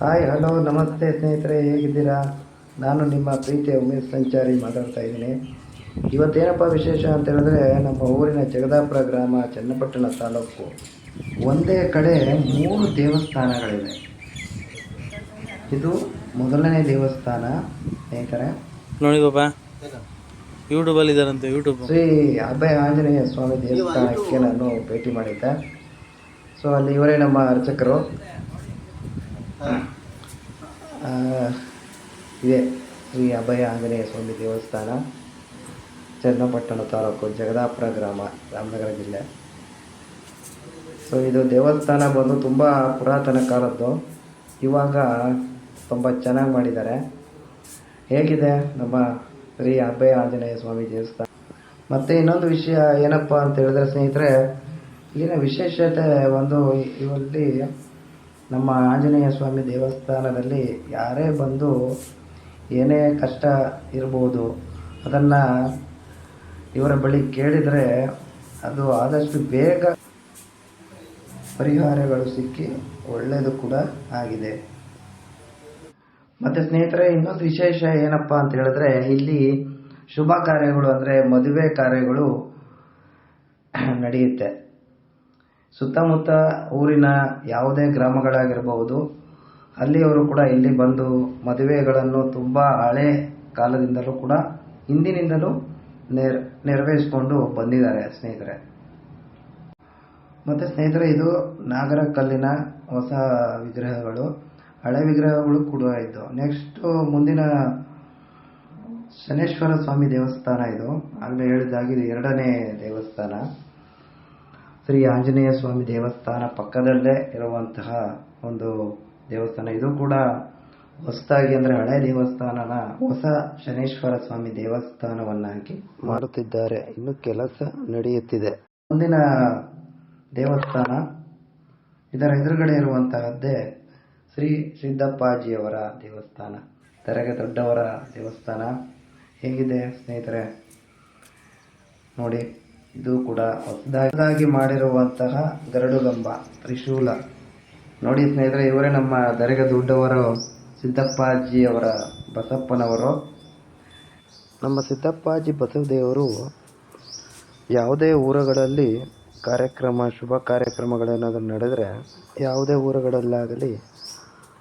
Hi hello ನಮಸ್ತೆ ಸ್ನೇಹಿತರೆ ಹೇಗಿದ್ದೀರಾ? ನಾನು ನಿಮ್ಮ ಪ್ರೀತಿಯ ಉಮೇಶ್ ಸಂಚಾರಿ ಮಾತಾಡ್ತಾ ಇದ್ದೀನಿ. ಇವತ್ತೇನಪ್ಪ ವಿಶೇಷ ಅಂತ ಹೇಳಿದ್ರೆ ನಮ್ಮ ಊರಿನ ಜಗದಾಪುರ ಗ್ರಾಮ ಚನ್ನಪಟ್ಟಣ ತಾಲೂಕು. ಒಂದೇ ಕಡೆ ಮೂರು ದೇವಸ್ಥಾನಗಳಿವೆ. ಇದು ಮೊದಲನೇ ದೇವಸ್ಥಾನ ಸ್ನೇಹಿತರೆ. ನೋಡಿ ಬಾಬಾ ಯೂಟ್ಯೂಬಲ್ಲಿ ಇದ್ದಾರಂತೆ ಯೂಟ್ಯೂಬ್ ಶ್ರೀ ಅಭಯ ಆಂಜನೇಯ ಸ್ವಾಮಿ ದೇವಸ್ಥಾನಕ್ಕೆ ನಾನು ಭೇಟಿ ಮಾಡಿದ್ದೆ. ಸೊ ಅಲ್ಲಿ ಇವರೇ ನಮ್ಮ ಅರ್ಚಕರು. ಇದೆ ಶ್ರೀ ಅಭಯ ಆಂಜನೇಯ ಸ್ವಾಮಿ ದೇವಸ್ಥಾನ, ಚನ್ನಪಟ್ಟಣ ತಾಲೂಕು, ಜಗದಾಪುರ ಗ್ರಾಮ, ರಾಮನಗರ ಜಿಲ್ಲೆ. ಸೊ ಇದು ದೇವಸ್ಥಾನ ಬಂದು ತುಂಬ ಪುರಾತನ ಕಾಲದ್ದು. ಇವಾಗ ತುಂಬ ಚೆನ್ನಾಗಿ ಮಾಡಿದ್ದಾರೆ. ಹೇಗಿದೆ ನಮ್ಮ ಶ್ರೀ ಅಭಯ ಆಂಜನೇಯ ಸ್ವಾಮಿ ದೇವಸ್ಥಾನ? ಮತ್ತು ಇನ್ನೊಂದು ವಿಷಯ ಏನಪ್ಪ ಅಂತ ಹೇಳಿದ್ರೆ ಸ್ನೇಹಿತರೆ, ಇಲ್ಲಿನ ವಿಶೇಷತೆ ಒಂದು ಇವಲ್ಲಿ ನಮ್ಮ ಆಂಜನೇಯ ಸ್ವಾಮಿ ದೇವಸ್ಥಾನದಲ್ಲಿ ಯಾರೇ ಬಂದು ಏನೇ ಕಷ್ಟ ಇರ್ಬೋದು ಅದನ್ನು ಇವರ ಬಳಿ ಕೇಳಿದರೆ ಅದು ಆದಷ್ಟು ಬೇಗ ಪರಿಹಾರಗಳು ಸಿಕ್ಕಿ ಒಳ್ಳೆಯದು ಕೂಡ ಆಗಿದೆ. ಮತ್ತು ಸ್ನೇಹಿತರೆ, ಇನ್ನೊಂದು ವಿಶೇಷ ಏನಪ್ಪ ಅಂತ ಹೇಳಿದ್ರೆ, ಇಲ್ಲಿ ಶುಭ ಕಾರ್ಯಗಳು ಅಂದರೆ ಮದುವೆ ಕಾರ್ಯಗಳು ನಡೆಯುತ್ತೆ. ಸುತ್ತಮುತ್ತ ಊರಿನ ಯಾವುದೇ ಗ್ರಾಮಗಳಾಗಿರಬಹುದು, ಅಲ್ಲಿಯವರು ಕೂಡ ಇಲ್ಲಿ ಬಂದು ಮದುವೆಗಳನ್ನು ತುಂಬ ಹಳೆ ಕಾಲದಿಂದಲೂ ಕೂಡ ಹಿಂದಿನಿಂದಲೂ ನೆರ್, ನೆರವೇರಿಸ್ಕೊಂಡು ಬಂದಿದ್ದಾರೆ ಸ್ನೇಹಿತರೆ. ಮತ್ತು ಸ್ನೇಹಿತರೆ, ಇದು ನಾಗರ ಕಲ್ಲಿನ ಹೊಸ ವಿಗ್ರಹಗಳು. ಹಳೆ ವಿಗ್ರಹಗಳು ಕೂಡ ಇದ್ದು ನೆಕ್ಸ್ಟ್ ಮುಂದಿನ ಶನೇಶ್ವರ ಸ್ವಾಮಿ ದೇವಸ್ಥಾನ ಇದು. ಆಗಲೇ ಹೇಳಿದಾಗಿದೆ ಎರಡನೇ ದೇವಸ್ಥಾನ. ಶ್ರೀ ಆಂಜನೇಯ ಸ್ವಾಮಿ ದೇವಸ್ಥಾನ ಪಕ್ಕದಲ್ಲೇ ಇರುವಂತಹ ಒಂದು ದೇವಸ್ಥಾನ. ಇದು ಕೂಡ ಹೊಸದಾಗಿ ಅಂದರೆ ಹಳೆ ದೇವಸ್ಥಾನನ ಹೊಸ ಶನೇಶ್ವರ ಸ್ವಾಮಿ ದೇವಸ್ಥಾನವನ್ನಾಗಿ ಮಾಡುತ್ತಿದ್ದಾರೆ. ಇನ್ನು ಕೆಲಸ ನಡೆಯುತ್ತಿದೆ. ಮುಂದಿನ ದೇವಸ್ಥಾನ, ಇದರ ಎದುರುಗಡೆ ಇರುವಂತಹದ್ದೇ ಶ್ರೀ ಸಿದ್ದಪ್ಪಾಜಿಯವರ ದೇವಸ್ಥಾನ. ತೆರೆಗೆ ದೊಡ್ಡವರ ದೇವಸ್ಥಾನ. ಹೇಗಿದೆ ಸ್ನೇಹಿತರೆ? ನೋಡಿ. ಇದು ಕೂಡ ಹೊಸದಾಗಿ ಮಾಡಿರುವಂತಹ ಗರಡುಗಂಬ, ತ್ರಿಶೂಲ. ನೋಡಿ ಸ್ನೇಹಿತರೆ, ಇವರೇ ನಮ್ಮ ದರೆಗೆ ದೊಡ್ಡವರು, ಸಿದ್ದಪ್ಪಾಜಿಯವರ ಬಸಪ್ಪನವರು. ನಮ್ಮ ಸಿದ್ದಪ್ಪಾಜಿ ಬಸವದೇವರು ಯಾವುದೇ ಊರುಗಳಲ್ಲಿ ಕಾರ್ಯಕ್ರಮ, ಶುಭ ಕಾರ್ಯಕ್ರಮಗಳೇನಾದರೂ ನಡೆದರೆ, ಯಾವುದೇ ಊರುಗಳಲ್ಲಾಗಲಿ,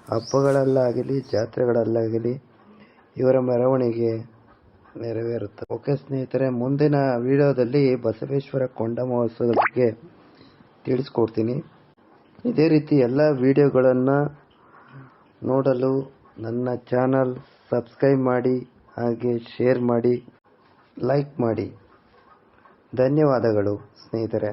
ಹಬ್ಬಗಳಲ್ಲಾಗಲಿ, ಜಾತ್ರೆಗಳಲ್ಲಾಗಲಿ, ಇವರ ಮೆರವಣಿಗೆ ನೆರವೇರುತ್ತೆ. ಓಕೆ ಸ್ನೇಹಿತರೆ, ಮುಂದಿನ ವಿಡಿಯೋದಲ್ಲಿ ಬಸವೇಶ್ವರ ಕೊಂಡ ಮಹೋತ್ಸವದ ಬಗ್ಗೆ ತಿಳಿಸ್ಕೊಡ್ತೀನಿ. ಇದೇ ರೀತಿ ಎಲ್ಲ ವಿಡಿಯೋಗಳನ್ನು ನೋಡಲು ನನ್ನ ಚಾನಲ್ ಸಬ್ಸ್ಕ್ರೈಬ್ ಮಾಡಿ, ಹಾಗೆ ಶೇರ್ ಮಾಡಿ, ಲೈಕ್ ಮಾಡಿ. ಧನ್ಯವಾದಗಳು ಸ್ನೇಹಿತರೆ.